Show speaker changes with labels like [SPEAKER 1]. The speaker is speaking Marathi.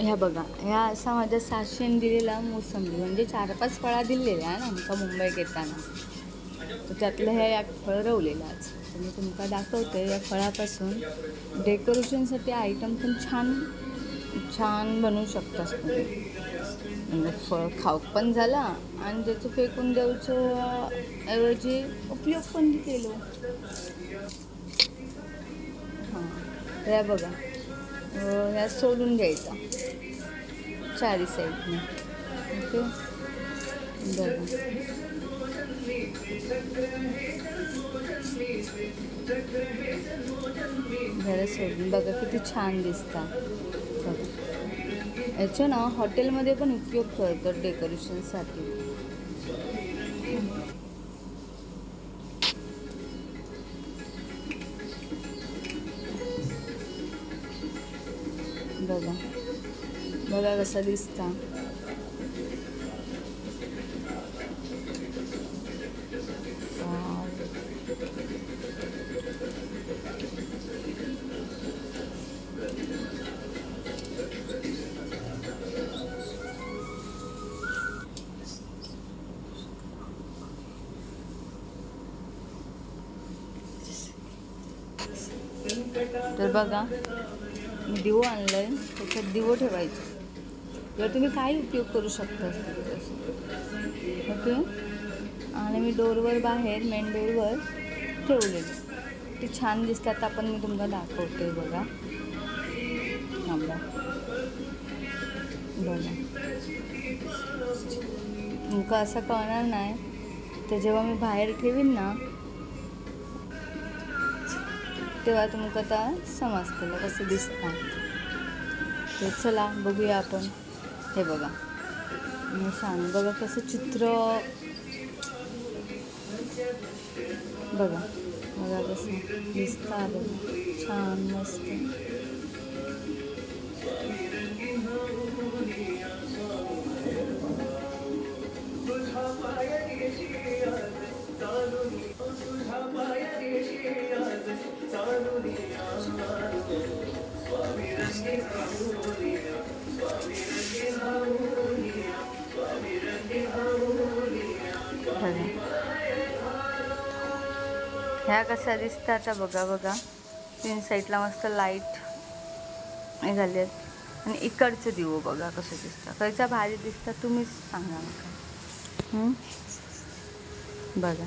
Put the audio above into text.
[SPEAKER 1] ह्या बघा ह्या असा माझ्या सासून दिलेला मोसंबी म्हणजे चार पाच फळा दिलेल्या आहे ना आमका मुंबईत येताना तर त्यातलं ह्या या फळ रवलेलं आज. तर मी तुमका दाखवते या फळापासून. डेकोरेशनसाठी आयटम पण छान छान बनवू शकतास तुम्ही. म्हणजे फळ खाऊक पण झाला आणि त्याचं फेकून द्यायचं ऐवजी उपयोग पण केलो. हां ह्या बघा. ह्या सोडून द्यायचा चारी साईडने ओके. बघा. घरं सोडून बघा किती छान दिसतात बघा. याच्या ना हॉटेलमध्ये पण उपयोग करतात डेकोरेशनसाठी बघा. बघा कसा दिसता. तर बघा मी दिवो आणलाय त्याच्यात दिवो ठेवायचं. किंवा तुम्ही काही उपयोग करू शकता. ओके? आणि मी डोरवर बाहेर मेन डोरवर ठेवलेले. ते छान दिसतात आपण मी तुम्हाला दाखवते बघा. थांबा. बघा. तुमका असं कळणार नाही. ते जेव्हा मी बाहेर ठेवीन ना तेव्हा तुमका आता समजतं कसं दिसतं ते चला बघूया आपण. हे बघा. मी सांग बघा कसं चित्र. बघा बघा कसं दिसतं आलं. छान मस्त. बघा ह्या कशा दिसतात आता बघा बघा. तीन साईडला मस्त लाइट हे झाले आहेत आणि इकडचं दिवो बघा कसं दिसतं खयच्या भारी दिसतात तुम्हीच सांगा मला. बघा.